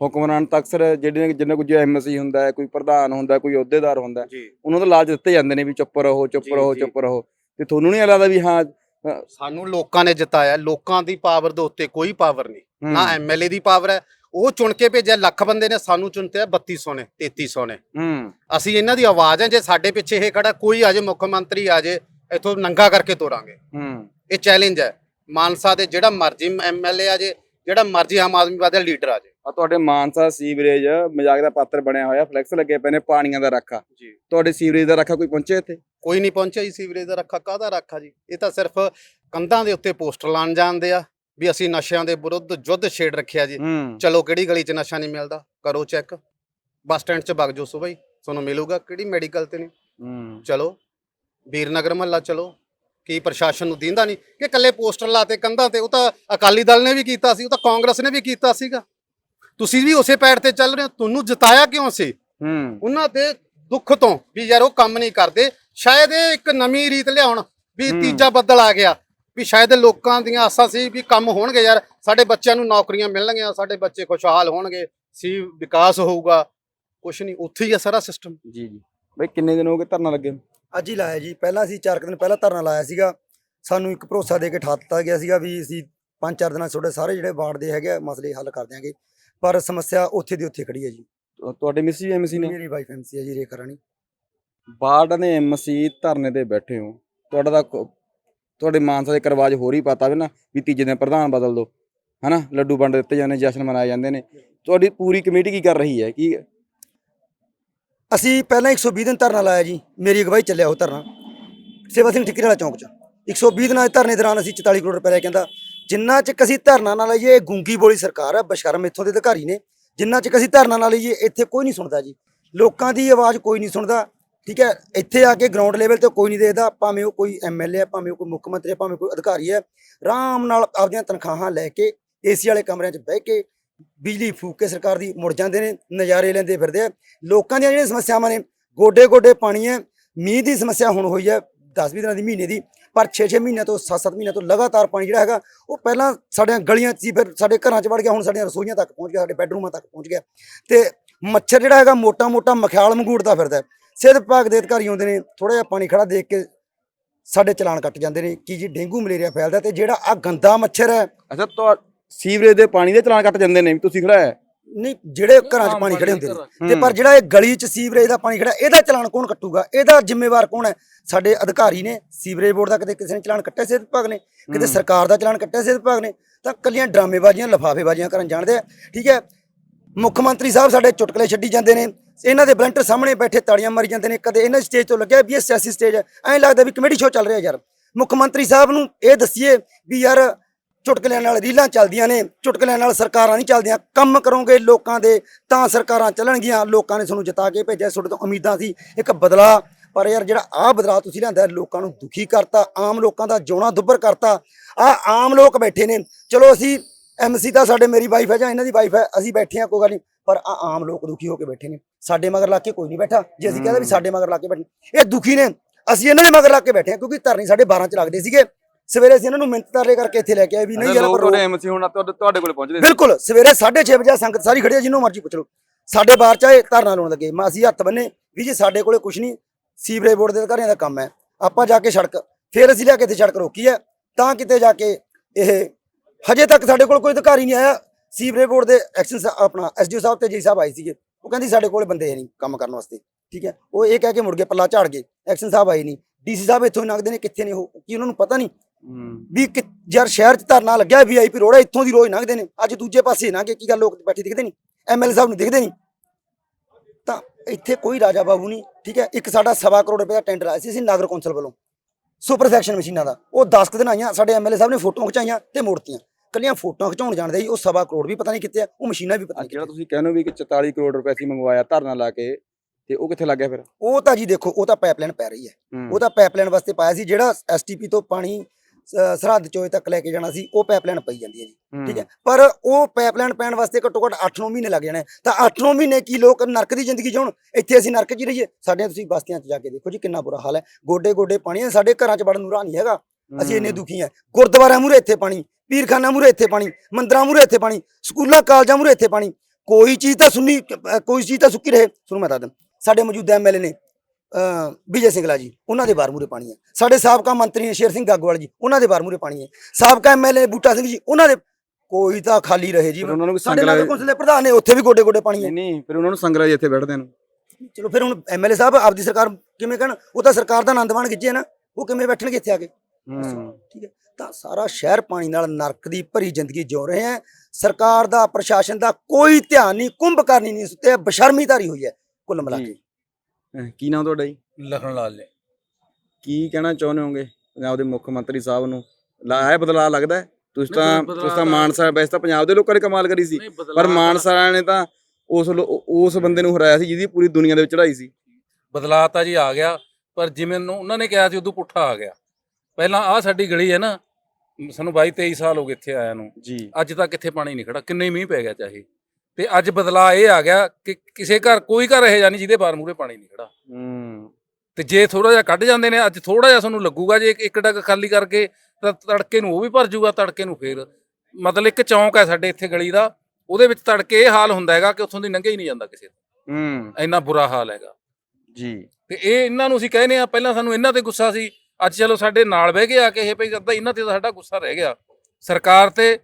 ਹੁਕਮਰਾਨ ਤਾਂ ਅਕਸਰ ਜਿਹੜੇ ਜਿੰਨਾ ਕੁਝ ਐਮਸੀ ਹੁੰਦਾ ਹੈ ਕੋਈ ਪ੍ਰਧਾਨ ਹੁੰਦਾ ਕੋਈ ਅਹੁਦੇਦਾਰ ਹੁੰਦਾ ਉਹਨਾਂ ਤੋਂ ਲਾਜ ਦਿੱਤੇ ਜਾਂਦੇ ਨੇ ਵੀ ਚੁੱਪ ਰਹੋ ਚੁੱਪ ਰਹੋ। ਚੁੱਪ ਰਹੋ। ਤੇ ਤੁਹਾਨੂੰ ਨਹੀਂ ਲੱਗਦਾ ਵੀ ਹਾਂ ਸਾਨੂੰ ਲੋਕਾਂ ਨੇ ਜਿਤਾਇਆ ਲੋਕਾਂ ਦੀ ਪਾਵਰ ਦੇ ਉੱਤੇ ਕੋਈ ਪਾਵਰ ਨਹੀਂ। ਨਾ ਐਮਐਲਏ ਦੀ ਪਾਵਰ ਹੈ ਉਹ ਚੁਣ ਕੇ ਭੇਜਿਆ ਲੱਖ ਬੰਦੇ ਨੇ ਸਾਨੂੰ ਚੁਣਤੇ 3200 ਨੇ 3300 ਨੇ। ਅਸੀਂ ਇਹਨਾਂ ਦੀ ਆਵਾਜ਼ ਹੈ ਜੇ ਸਾਡੇ ਪਿੱਛੇ ਇਹ ਖੜਾ ਕੋਈ ਆ ਜੇ ਮੁੱਖ ਮੰਤਰੀ ਆ ਜੇ ਇਥੋਂ ਨੰਗਾ ਕਰਕੇ ਤੋਰਾਂਗੇ। ਇਹ ਚੈਲੰਜ ਹੈ ਮਾਨਸਾ ਦੇ ਜਿਹੜਾ ਮਰਜ਼ੀ ਐਮਐਲਏ ਆ ਜੇ ਜਿਹੜਾ ਮਰਜ਼ੀ ਆਮ ਆਦਮੀ ਪਾਰਟੀ ਦਾ ਲੀਡਰ ਆ ਜੇ। ਆ ਤੁਹਾਡੇ ਮਾਨਸਾ ਸੀਵਰੇਜ ਮਜ਼ਾਕ ਦਾ ਪਾਤਰ ਬਣਿਆ ਹੋਇਆ ਫਲੈਕਸ ਲੱਗੇ ਪਏ ਨੇ ਪਾਣੀਆਂ ਦਾ ਰੱਖਾ। ਜੀ। ਤੁਹਾਡੇ ਸੀਵਰੇਜ ਦਾ ਰੱਖਾ ਕੋਈ ਪਹੁੰਚੇ ਇੱਥੇ? ਕੋਈ ਨਹੀਂ ਪਹੁੰਚਿਆ ਜੀ ਸੀਵਰੇਜ ਦਾ ਰੱਖਾ ਕਾਹਦਾ ਰੱਖਾ ਜੀ? ਇਹ ਤਾਂ ਸਿਰਫ ਕੰਧਾਂ ਦੇ ਉੱਤੇ ਪੋਸਟਰ ਲਾਣ ਜਾਂਦੇ ਆ ਵੀ ਅਸੀਂ ਨਸ਼ਿਆਂ ਦੇ ਵਿਰੁੱਧ ਯੁੱਧ ਛੇੜ ਰੱਖਿਆ ਜੀ। ਹੂੰ। ਚਲੋ ਕਿਹੜੀ ਗਲੀ 'ਚ ਨਸ਼ਾ ਨਹੀਂ ਮਿਲਦਾ? ਕਰੋ ਚੈੱਕ। ਬੱਸ ਸਟੈਂਡ 'ਚ ਵਗ ਜਾਓ ਸੁਬਾਈ ਤੁਹਾਨੂੰ ਮਿਲੂਗਾ ਕਿਹੜੀ ਮੈਡੀਕਲ ਤੇ ਨਹੀਂ। ਹੂੰ। ਚਲੋ ਵੀਰਨਗਰ ਮਹੱਲਾ ਚਲੋ। ਕੀ ਪ੍ਰਸ਼ਾਸਨ ਨੂੰ ਦੀਂਦਾ ਨਹੀਂ? ਕਿ ਕੱਲੇ ਪੋਸਟਰ ਲਾਤੇ ਕੰਧਾਂ ਤੇ ਉਹ ਤਾਂ ਅਕਾਲੀ ਦਲ ਨੇ ਵੀ ਕੀਤਾ ਸੀ ਉਹ ਤਾਂ ਕਾਂਗਰਸ ਨੇ ਵੀ ਕੀਤਾ ਸੀਗਾ। ਤੁਸੀਂ ਵੀ ਉਸੇ ਪੈੜ ਤੇ ਚੱਲ ਰਹੇ ਹੋ ਤੁਹਾਨੂੰ ਜਿਤਾਇਆ ਕਿਉਂ ਸੀ? ਹੂੰ। ਉਹਨਾਂ ਦੇ ਦੁੱਖ ਤੋਂ ਵੀ ਯਾਰ ਉਹ ਕੰਮ ਨਹੀਂ ਕਰਦੇ ਸ਼ਾਇਦ ਇਹ ਇੱਕ ਨਵੀਂ ਰੀਤ ਲਿਆਉਣ ਵੀ। ਤੀਜਾ ਬੱਦਲ ਆ ਗਿਆ। ਵੀ ਸ਼ਾਇਦ ਲੋਕਾਂ ਦੀਆਂ ਆਸਾਂ ਸੀ ਵੀ ਕੰਮ ਹੋਣਗੇ ਯਾਰ ਸਾਡੇ ਬੱਚਿਆਂ ਨੂੰ ਨੌਕਰੀਆਂ ਮਿਲਣਗੀਆਂ ਸਾਡੇ ਬੱਚੇ ਖੁਸ਼ਹਾਲ ਹੋਣਗੇ ਸੀ ਵਿਕਾਸ ਹੋਊਗਾ। ਕੁਛ ਨਹੀਂ ਉੱਥੇ ਹੀ ਆ ਸਾਰਾ ਸਿਸਟਮ ਜੀ ਜੀ। ਬਈ ਕਿੰਨੇ ਦਿਨ ਹੋ ਗਏ ਧਰਨਾ ਲੱਗੇ ਅੱਜ ਹੀ ਲਾਇਆ ਜੀ। ਪਹਿਲਾਂ ਅਸੀਂ ਚਾਰ ਕੁ ਦਿਨ ਪਹਿਲਾਂ ਧਰਨਾ ਲਾਇਆ ਸੀਗਾ। ਸਾਨੂੰ ਇੱਕ ਭਰੋਸਾ ਦੇ ਕੇ ਠਾ ਦਿੱਤਾ ਗਿਆ ਸੀਗਾ ਵੀ ਅਸੀਂ ਪੰਜ ਚਾਰ ਦਿਨਾਂ 'ਚ ਤੁਹਾਡੇ ਸਾਰੇ ਜਿਹੜੇ ਵਾਰਡ ਦੇ ਹੈਗੇ ਆ, ਮਸਲੇ ਹੱਲ ਕਰ ਦਿਆਂਗੇ। ਪਰ ਸਮੱਸਿਆ ਉੱਥੇ ਦੀ ਉੱਥੇ ਖੜੀ ਹੈ ਜੀ। ਤੁਹਾਡੇ ਮਿਸ ਜੀ ਐਮਸੀ ਨੇ? ਮੇਰੀ ਵਾਈਫ ਐਮਸੀ ਹੈ ਜੀ ਰੇਖਾ ਰਾਣੀ। ਬਾਰਡ ਨੇ ਐਮਸੀ ਧਰਨੇ ਤੇ ਬੈਠੇ ਹੋ। ਤੁਹਾਡਾ ਤਾਂ ਤੁਹਾਡੇ ਮਾਨਸਾ ਦੇ ਕਰਵਾਜ ਹੋਰ ਹੀ ਪਤਾ ਵੇ ਨਾ, ਵੀ ਤੀਜੇ ਦਿਨ ਪ੍ਰਧਾਨ ਬਦਲ ਦੋ। ਹਨਾ? ਲੱਡੂ ਵੰਡ ਦਿੱਤੇ ਜਾਂਦੇ, ਜਸ਼ਨ ਮਨਾਏ ਜਾਂਦੇ ਨੇ। ਤੁਹਾਡੀ ਪੂਰੀ ਕਮੇਟੀ ਕੀ ਕਰ ਰਹੀ ਹੈ? ਕੀ ਅਸੀਂ ਪਹਿਲਾਂ 120 ਦਿਨ ਧਰਨਾ ਲਾਇਆ ਜੀ। ਮੇਰੀ ਅਗਵਾਈ ਚੱਲਿਆ ਉਹ ਧਰਨਾ। ਸੇਵਾ ਸਿੰਘ ਠਿੱਕਰੀ ਵਾਲਾ ਚੌਂਕ 'ਚ। 120 ਦਿਨਾਂ ਦੇ ਧਰਨੇ ਦੌਰਾਨ ਅਸੀਂ 44 ਕਰੋੜ ਰੁਪਏ ਲੈ ਕਹਿੰਦਾ ਜਿੰਨਾ ਚਿਕ ਅਸੀਂ ਧਰਨਾ ਨਾਲ ਲਈਏ, ਇਹ ਗੁੰਗੀ ਬੋਲੀ ਸਰਕਾਰ ਹੈ ਬਸ਼ਰਮ ਇੱਥੋਂ ਦੇ ਅਧਿਕਾਰੀ ਨੇ। ਜਿੰਨਾ ਚਿਕ ਅਸੀਂ ਧਰਨਾ ਨਾਲ ਲਈਏ, ਇੱਥੇ ਕੋਈ ਨਹੀਂ ਸੁਣਦਾ ਜੀ। ਲੋਕਾਂ ਦੀ ਆਵਾਜ਼ ਕੋਈ ਨਹੀਂ ਸੁਣਦਾ। ਠੀਕ ਹੈ, ਇੱਥੇ ਆ ਕੇ ਗਰਾਊਂਡ ਲੈਵਲ ਤੇ ਕੋਈ ਨਹੀਂ ਦੇਖਦਾ, ਭਾਵੇਂ ਉਹ ਕੋਈ ਐਮਐਲਏ ਹੈ, ਭਾਵੇਂ ਉਹ ਕੋਈ ਮੁੱਖ ਮੰਤਰੀ ਹੈ, ਭਾਵੇਂ ਕੋਈ ਅਧਿਕਾਰੀ ਹੈ, ਆਰਾਮ ਨਾਲ ਆਪਦੀਆਂ ਤਨਖਾਹਾਂ ਲੈ ਕੇ ਏਸੀ ਵਾਲੇ ਕਮਰਿਆਂ 'ਚ ਬਹਿ ਕੇ ਬਿਜਲੀ ਫੂਕ ਕੇ ਸਰਕਾਰ ਦੀ ਮੁੜ ਜਾਂਦੇ ਨੇ, ਨਜ਼ਾਰੇ ਲੈਂਦੇ ਫਿਰਦੇ ਆ। ਲੋਕਾਂ ਦੀਆਂ ਜਿਹੜੀਆਂ ਸਮੱਸਿਆਵਾਂ ਨੇ ਗੋਡੇ ਗੋਡੇ ਪਾਣੀ ਹੈ, ਮੀਂਹ ਦੀ ਸਮੱਸਿਆ ਹੁਣ ਹੋਈ ਹੈ 10-20 ਦਿਨਾਂ ਦੀ ਮਹੀਨੇ ਦੀ, ਪਰ 6-6 ਮਹੀਨਿਆਂ ਤੋਂ 7-7 ਮਹੀਨਿਆਂ ਤੋਂ ਲਗਾਤਾਰ ਪਾਣੀ ਜਿਹੜਾ ਹੈਗਾ, ਉਹ ਪਹਿਲਾਂ ਸਾਡੀਆਂ ਗਲੀਆਂ 'ਚ ਸੀ ਫਿਰ ਸਾਡੇ ਘਰਾਂ 'ਚ ਵੜ ਗਿਆ, ਹੁਣ ਸਾਡੀਆਂ ਰਸੋਈਆਂ ਤੱਕ ਪਹੁੰਚ ਗਿਆ, ਸਾਡੇ ਬੈੱਡਰੂਮਾਂ ਤੱਕ ਪਹੁੰਚ ਗਿਆ। ਤੇ ਮੱਛਰ ਜਿਹੜਾ ਹੈਗਾ, ਮੋਟਾ-ਮੋਟਾ ਮਖਿਆਲ ਮੰਗੂੜਦਾ ਫਿਰਦਾ ਸਿਹਤ ਵਿਭਾਗ ਦੇ ਅਧਿਕਾਰੀ ਆਉਂਦੇ ਨੇ ਥੋੜਾ ਜਿਹਾ ਪਾਣੀ ਖੜਾ ਦੇਖ ਕੇ ਸਾਡੇ ਚਲਾਨ ਕੱਟ ਜਾਂਦੇ ਨੇ ਕਿ ਜੀ ਡੇਂਗੂ ਮਲੇਰੀਆ ਫੈਲਦਾ ਤੇ ਜਿਹੜਾ ਆ ਗੰਦਾ ਮੱਛਰ ਹੈ। ਅੱਛਾ ਤੁਹਾ ਸੀਵਰੇਜ ਦੇ ਪਾਣੀ ਦੇ ਚਲਾਨ ਕੱਟ ਜਾਂਦੇ ਨੇ ਤੁਸੀਂ ਖੜਾ ਹੈ? ਨਹੀਂ ਜਿਹੜੇ ਘਰਾਂ 'ਚ ਪਾਣੀ ਖੜੇ ਹੁੰਦੇ ਨੇ। ਤੇ ਪਰ ਜਿਹੜਾ ਇਹ ਗਲੀ 'ਚ ਸੀਵਰੇਜ ਦਾ ਪਾਣੀ ਖੜਾ ਇਹਦਾ ਚਲਾਨ ਕੌਣ ਕੱਟੂਗਾ? ਇਹਦਾ ਜ਼ਿੰਮੇਵਾਰ ਕੌਣ ਹੈ? ਸਾਡੇ ਅਧਿਕਾਰੀ ਨੇ ਸੀਵਰੇਜ ਬੋਰਡ ਦਾ ਕਿਤੇ ਕਿਸੇ ਨੇ ਚਲਾਨ ਕੱਟਿਆ ਸਿਹਤ ਵਿਭਾਗ ਨੇ ਕਿਤੇ। ਸਰਕਾਰ ਦਾ ਚਲਾਨ ਕੱਟਿਆ ਸਿਹਤ ਵਿਭਾਗ ਨੇ ਤਾਂ ਕੱਲੀਆਂ ਡਰਾਮੇਬਾਜ਼ੀਆਂ ਲਫਾਫੇਬਾਜ਼ੀਆਂ ਕਰਨ ਜਾਣਦੇ ਆ। ਠੀਕ ਹੈ ਮੁੱਖ ਮੰਤਰੀ ਸਾਹਿਬ ਸਾਡੇ ਚੁਟਕਲੇ ਛੱਡੀ ਜਾਂਦੇ ਨੇ ਇਹਨਾਂ ਦੇ ਬਲੰਟਰ ਸਾਹਮਣੇ ਬੈਠੇ ਤਾੜੀਆਂ ਮਾਰੀ ਜਾਂਦੇ ਨੇ, ਕਦੇ ਇਹਨਾਂ ਸਟੇਜ ਤੋਂ ਲੱਗਿਆ ਵੀ ਇਹ ਸਿਆਸੀ ਸਟੇਜ ਹੈ। ਐਂ ਲੱਗਦਾ ਵੀ ਕਮੇਡੀ ਸ਼ੋਅ ਚੱਲ ਰਿਹਾ ਯਾਰ। ਮੁੱਖ ਮੰਤਰੀ ਸਾਹਿਬ ਨੂੰ ਇਹ ਦੱਸੀਏ ਵੀ ਯਾਰ ਚੁਟਕਲਿਆਂ ਨਾਲ ਰੀਲਾਂ ਚੱਲਦੀਆਂ ਨੇ ਚੁਟਕਲਿਆਂ ਨਾਲ ਸਰਕਾਰਾਂ ਨਹੀਂ ਚੱਲਦੀਆਂ। ਕੰਮ ਕਰੋਗੇ ਲੋਕਾਂ ਦੇ, ਤਾਂ ਸਰਕਾਰਾਂ ਚੱਲਣਗੀਆਂ। ਲੋਕਾਂ ਨੇ ਤੁਹਾਨੂੰ ਜਿਤਾ ਕੇ ਭੇਜਿਆ, ਤੁਹਾਡੇ ਤੋਂ ਉਮੀਦਾਂ ਸੀ, ਇੱਕ ਬਦਲਾ ਪਰ ਯਾਰ ਜਿਹੜਾ ਆਹ ਬਦਲਾ ਤੁਸੀਂ ਲਿਆਂਦਾ, ਲੋਕਾਂ ਨੂੰ ਦੁਖੀ ਕਰਤਾ, ਆਮ ਲੋਕਾਂ ਦਾ ਜਿਉਣਾ ਦੁੱਬਰ ਕਰਤਾ। ਆ ਆਮ ਲੋਕ ਬੈਠੇ ਨੇ। ਚਲੋ ਅਸੀਂ ਐਮਸੀ ਤਾਂ ਸਾਡੇ ਮੇਰੀ ਵਾਈਫ ਹੈ ਜਾਂ ਇਹਨਾਂ ਦੀ ਵਾਈਫ ਹੈ ਅਸੀਂ ਬੈਠੇ ਆ ਕੋਈ ਗੱਲ ਨਹੀਂ। ਪਰ ਆ ਆਮ ਲੋਕ ਦੁਖੀ ਹੋ ਕੇ ਬੈਠੇ ਨੇ। ਸਾਡੇ ਮਗਰ ਲਾ ਕੇ ਕੋਈ ਨਹੀਂ ਬੈਠਾ। ਜੇ ਅਸੀਂ ਕਹਿੰਦੇ ਵੀ ਸਾਡੇ ਮਗਰ ਲਾ ਕੇ ਬੈਠੇ ਇਹ ਦੁਖੀ ਨੇ। ਅਸੀਂ ਇਹਨਾਂ ਦੇ ਮਗਰ ਲਾ ਕੇ ਬੈਠੇ ਆ ਕਿਉਂਕਿ ਧਰਨੀ ਸਾਡੇ 12 ਚ ਲੱਗਦੇ ਸੀਗੇ। ਸਵੇਰੇ ਅਸੀਂ ਇਹਨਾਂ ਨੂੰ ਮਿੰਤ ਤਰਲੇ ਕਰਕੇ ਇੱਥੇ ਲੈ ਕੇ ਆਏ ਵੀ ਨਹੀਂ ਯਾਰ ਪਰ ਐਮਸੀ ਹੁਣ ਤੁਹਾਡੇ ਕੋਲ ਪਹੁੰਚਦੇ। ਬਿਲਕੁਲ ਸਵੇਰੇ 6:30 ਵਜੇ ਸੰਗਤ ਸਾਰੀ ਖੜੀ ਹੈ ਜਿਹਨੂੰ ਮਰਜ਼ੀ ਪੁੱਛ ਲਓ। ਸਾਡੇ ਬਾਹਰ ਚਾਹੇ ਧਰਨਾ ਲਾਉਣ ਲੱਗੇ। ਮੈਂ ਅਸੀਂ ਹੱਥ ਬੰਨੇ ਵੀ ਜੀ ਸਾਡੇ ਕੋਲੇ ਕੁਝ ਨਹੀਂ ਸੀਵਰੇਜ ਬੋਰਡ ਦੇ ਅਧਿਕਾਰੀਆਂ ਦਾ ਕੰਮ ਹੈ। ਆਪਾਂ ਜਾ ਕੇ ਸੜਕ ਫੇਰ ਅਸੀਂ ਲਿਆ ਕੇ ਇੱਥੇ ਸੜਕ ਰੋਕੀ ਹੈ। ਤਾਂ ਕਿਤੇ ਜਾ ਕੇ ਇਹ ਹਜੇ ਤੱਕ ਸਾਡੇ ਕੋਲ ਕੋਈ ਅਧਿਕਾਰੀ ਨਹੀਂ ਆਇਆ। ਸੀਵਰੇਜ ਬੋਰਡ ਦੇ ਐਕਸ਼ਨ ਆਪਣਾ ਐਸਡੀਓ ਸਾਹਿਬ ਤੇ ਜੀ ਸਾਹਿਬ ਆਏ ਸੀਗੇ। ਉਹ ਕਹਿੰਦੀ ਸਾਡੇ ਕੋਲ ਬੰਦੇ ਹੈ ਨਹੀਂ ਕੰਮ ਕਰਨ ਵਾਸਤੇ। ਠੀਕ ਹੈ? ਉਹ ਇਹ ਕਹਿ ਕੇ ਮੁੜ ਗਏ ਪੱਲਾ ਝਾੜ ਗਏ। ਐਕਸ਼ਨ ਸਾਹਿਬ ਆਏ ਨਹੀਂ। ਡੀਸੀ ਸਾਹਿਬ ਇੱਥੋਂ ਲੰਘਦੇ ਨੇ ਕਿੱਥੇ ਨੇ ਉਹ? ਕੀ ਉਹਨਾਂ ਨੂੰ ਪਤਾ ਨਹੀਂ? ਵੀ ਯਾਰ ਸ਼ਹਿਰ 'ਚ ਧਰਨਾ ਲੱਗਿਆ ਵੀਆਈਪੀ ਰੋਡ ਹੈ ਇੱਥੋਂ ਦੀ ਰੋਜ਼ ਲੰਘਦੇ ਨੇ। ਅੱਜ ਦੂਜੇ ਪਾਸੇ ਨਾ ਕਿ ਕੀ ਗੱਲ ਲੋਕ ਬੈਠੇ ਦਿਖਦੇ ਨਹੀਂ? ਐਮਐਲਏ ਸਾਹਿਬ ਨੂੰ ਦਿਖਦੇ ਨਹੀਂ। ਤਾਂ ਇੱਥੇ ਕੋਈ ਰਾਜਾ ਬਾਬੂ ਨਹੀਂ। ਠੀਕ ਹੈ? ਇੱਕ ਸਾਡਾ ਸਵਾ ਕਰੋੜ ਰੁਪਏ ਦਾ ਟੈਂਡਰ ਆਇਆ ਸੀ ਅਸੀਂ ਨਗਰ ਕੌਂਸਲ ਵੱਲੋਂ। ਸੁਪਰ ਸੈਕਸ਼ਨ ਮਸ਼ੀਨਾਂ ਦਾ। ਉਹ 10 ਕੁ ਦਿਨ ਆਈਆਂ ਸਾਡੇ ਐਮਐਲਏ ਸਾਹਿਬ ਨੇ ਫੋਟੋਆਂ ਖਿਚਾਈਆਂ ਤੇ ਮੋੜਤੀਆਂ। ਕੱਲੀਆਂ ਫੋਟੋਆਂ ਖਿਚਾਉਣ ਜਾਣਦੇ ਸੀ ਉਹ ਸਵਾ ਕਰੋੜ ਵੀ ਪਤਾ ਨਹੀਂ ਕਿੱਥੇ ਆ ਉਹ ਮਸ਼ੀਨਾਂ ਵੀ ਪਤਾ ਨਹੀਂ ਜਿਹੜਾ ਤੁਸੀਂ ਕਹਿੰਦੇ ਹੋ ਵੀ ਕਿ 44 ਕਰੋੜ ਰੁਪਏ ਅਸੀਂ ਮੰਗਵਾਇਆ ਧਰਨਾ ਲਾ ਕੇ ਤੇ ਉਹ ਕਿੱਥੇ ਲੱਗ ਗਿਆ ਫਿਰ? ਉਹ ਤਾਂ ਜੀ ਦੇਖੋ ਉਹ ਤਾਂ ਪਾਈਪਲਾਈਨ ਪੈ ਰਹੀ ਹੈ। ਉਹ ਤਾਂ ਪਾਈਪਲਾਈਨ ਵਾਸਤੇ ਪਾਇਆ ਸੀ ਜਿਹੜਾ ਐਸਟੀਪੀ ਤੋਂ ਪਾਣੀ ਸਰਹੱਦ ਚੋਏ ਤੱਕ ਲੈ ਕੇ ਜਾਣਾ ਸੀ ਉਹ ਪਾਈਪਲਾਈਨ ਪਈ ਜਾਂਦੀ ਹੈ ਜੀ ਠੀਕ ਹੈ। ਪਰ ਉਹ ਪਾਈਪਲਾਈਨ ਪੈਣ ਵਾਸਤੇ ਘੱਟੋ ਘੱਟ 8-9 ਮਹੀਨੇ ਲੱਗ ਜਾਣੇ ਤਾਂ 8-9 ਮਹੀਨੇ ਕੀ ਲੋਕ ਨਰਕ ਦੀ ਜ਼ਿੰਦਗੀ ਜਿਉਣ? ਇੱਥੇ ਅਸੀਂ ਨਰਕ 'ਚ ਹੀ ਰਹੀਏ। ਸਾਡੇ ਤੁਸੀਂ ਬਸਤੀਆਂ 'ਚ ਜਾ ਕੇ ਦੇਖੋ ਜੀ ਕਿੰਨਾ ਬੁਰਾ ਹਾਲ ਹੈ। ਗੋਡੇ ਗੋਡੇ ਪਾਣੀ ਸਾਡੇ ਘਰਾਂ 'ਚ ਵੜਨ ਨੂੰ ਰਾਹ ਨਹੀਂ ਹੈਗਾ। ਅਸੀਂ ਇੰਨੇ ਦੁਖੀ ਹਾਂ ਗੁਰਦੁਆਰਿਆਂ ਮੂਰੇ ਇੱਥੇ ਪਾਣੀ ਪੀਰਖਾਨਾ ਮੂਰੇ ਇੱਥੇ ਪਾਣੀ ਮੰਦਰਾਂ ਮੂਰੇ ਇੱਥੇ ਪਾਣੀ ਸਕੂਲਾਂ ਕਾਲਜਾਂ ਮੂਰੇ ਇੱਥੇ ਪਾਣੀ। ਕੋਈ ਚੀਜ਼ ਤਾਂ ਸੁਣਨੀ ਅ, ਕੋਈ ਚੀਜ਼ ਤਾਂ ਸੁੱਕੀ ਰਹੇ। ਸੁਣੋ ਮੈਂ ਦੱਸ ਦਿੰਦਾ ਸਾਡੇ ਮੌਜੂਦਾ ਐਮਐਲਏ ਨੇ ਵਿਜੇ ਸਿੰਗਲਾ ਜੀ ਉਹਨਾਂ ਦੇ ਬਾਰ ਮੂਰੇ ਪਾਣੀ ਹੈ ਸਾਡੇ ਸਾਬਕਾ ਮੰਤਰੀ ਸ਼ੇਰ ਸਿੰਘ ਗਾਗੋਵਾਲ ਜੀ ਉਹਨਾਂ ਦੇ ਬਾਰ ਮੂਰੇ ਪਾਣੀ ਹੈ ਸਾਬਕਾ ਐਮਐਲਏ ਬੂਟਾ ਸਿੰਘ ਜੀ ਉਹਨਾਂ ਦੇ ਕੋਈ ਤਾਂ ਖਾਲੀ ਰਹੇ ਜੀ। ਸਾਡੇ ਨਗਰ ਕੌਂਸਲ ਦੇ ਪ੍ਰਧਾਨ ਨੇ ਉੱਥੇ ਵੀ ਗੋਡੇ ਗੋਡੇ ਪਾਣੀ ਹੈ ਨਹੀਂ ਨਹੀਂ ਫਿਰ ਉਹਨਾਂ ਨੂੰ ਸੰਗਲਾ ਜੀ ਇੱਥੇ ਬੈਠਦੇ ਨੂੰ। ਚਲੋ ਫਿਰ ਹੁਣ ਐਮਐਲਏ ਸਾਹਿਬ ਆਪਦੀ ਸਰਕਾਰ ਕਿਵੇਂ ਕਹਿਣ? ਉਹ ਤਾਂ ਸਰਕਾਰ ਦਾ ਆਨੰਦ ਮਾਣ ਗਿੱਜੇ ਨਾ? ਉਹ ਕਿਵੇਂ ਬੈਠਣਗੇ ਇੱਥੇ ਆ ਕੇ? ਠੀਕ ਹੈ। ਤਾਂ ਸਾਰਾ ਸ਼ਹਿਰ ਪਾਣੀ ਨਾਲ ਨਰਕ ਦੀ ਭਰੀ ਜ਼ਿੰਦਗੀ ਜਿਉ ਰਹੇ ਹੈ। ਸਰਕਾਰ ਦਾ ਪ੍ਰਸ਼ਾਸਨ ਦਾ ਕੋਈ ਧਿਆਨ ਨਹੀਂ ਕੁੰਭਕਰਨੀ ਨਹੀਂ ਸੁੱਤੇ ਬਸ਼ਰਮੀ ਧਾਰੀ ਹੋਈ ਹੈ। ਕੁੱਲ ਮਿਲਾ। ਕੇ। ਕੀ ਨਾਮ ਤੁਹਾਡਾ ਜੀ? ਲਖਣ ਲਾਲ ਨੇ ਕੀ ਕਹਿਣਾ ਚਾਹੁੰਦੇ ਹੋਗੇ ਪੰਜਾਬ ਦੇ ਮੁੱਖ ਮੰਤਰੀ ਸਾਹਿਬ ਨੂੰ? ਲਾਇਆ ਬਦਲਾਅ ਲੱਗਦਾ? ਤੁਸੀਂ ਤਾਂ ਤੁਸੀਂ ਤਾਂ ਮਾਨਸਾ ਵੈਸੇ ਤਾਂ ਪੰਜਾਬ ਦੇ ਲੋਕਾਂ ਨੇ ਕਮਾਲ ਕਰੀ ਸੀ। ਪਰ ਮਾਨਸਾ ਨੇ ਤਾਂ ਉਸ ਲੋ- ਉਸ ਬੰਦੇ ਨੂੰ ਹਰਾਇਆ ਸੀ ਜਿਹਦੀ ਪੂਰੀ ਦੁਨੀਆ ਦੇ ਵਿੱਚ ਚੜਾਈ ਸੀ। ਬਦਲਾਅ ਤਾਂ ਜੀ ਆ ਗਿਆ ਪਰ ਜਿਵੇਂ ਉਹਨਾਂ ਨੇ ਕਿਹਾ ਸੀ ਉਦੋਂ ਪੁੱਠਾ ਆ ਗਿਆ। ਪਹਿਲਾਂ ਆ ਸਾਡੀ ਗਲੀ ਹੈ ਨਾ ਸਾਨੂੰ 22 23 ਸਾਲ ਹੋ ਗਏ ਇੱਥੇ ਆਇਆ ਨੂੰ। ਜੀ। ਅੱਜ ਤੱਕ ਇੱਥੇ ਪਾਣੀ ਨਹੀਂ ਖੜਾ ਕਿੰਨੇ ਮੀਂਹ ਪੈ ਗਿਆ ਚਾਹੇ। ਤੇ ਅੱਜ ਬਦਲਾਅ ਇਹ ਆ ਗਿਆ ਕਿ ਕਿਸੇ ਘਰ ਕੋਈ ਘਰ ਇਹ ਜਾਨੀ ਜਿਹਦੇ ਬਾਹਰ ਮੂਰੇ ਪਾਣੀ ਨਹੀਂ ਖੜਾ। ਹੂੰ। ਤੇ ਜੇ ਥੋੜਾ ਜਿਹਾ ਕੱਢ ਜਾਂਦੇ ਨੇ ਅੱਜ ਥੋੜਾ ਜਿਹਾ ਤੁਹਾਨੂੰ ਲੱਗੂਗਾ ਜੇ ਇੱਕ- ਡੱਗ ਖਾਲੀ ਕਰਕੇ ਤਾਂ ਤੜਕੇ ਨੂੰ ਉਹ ਵੀ ਭਰ ਜੂਗਾ ਤੜਕੇ ਨੂੰ ਫੇਰ। ਮਤਲਬ ਇੱਕ ਚੌਂਕ ਹੈ ਸਾਡੇ ਇੱਥੇ ਗਲੀ ਦਾ ਉਹਦੇ ਵਿੱਚ ਤੜਕੇ ਇਹ ਹਾਲ ਹੁੰਦਾ ਹੈਗਾ ਕਿ ਉੱਥੋਂ ਦੀ ਲੰਘੇ ਹੀ ਨਹੀਂ ਜਾਂਦਾ ਕਿਸੇ ਦਾ ਹੂੰ। ਇੰਨਾ ਬੁਰਾ ਹਾਲ ਹੈਗਾ। ਜੀ। ਤੇ ਇਹ ਇਹਨਾਂ ਨੂੰ ਅਸੀਂ ਕਹਿੰਦੇ ਆ ਪਹਿਲਾਂ ਸਾਨੂੰ ਇਹਨਾਂ ਤੇ ਗੁੱਸਾ ਸੀ ਅੱਜ ਚਲੋ ਸਾਡੇ ਨਾਲ ਬਹਿ ਕੇ ਆ ਕੇ ਇਹ ਭਈ ਅੱਧਾ ਇਹਨਾਂ ਤੇ ਸਾਡਾ ਗੁੱਸਾ ਰਹਿ ਗਿਆ। ਸਰਕਾਰ ਤੇ,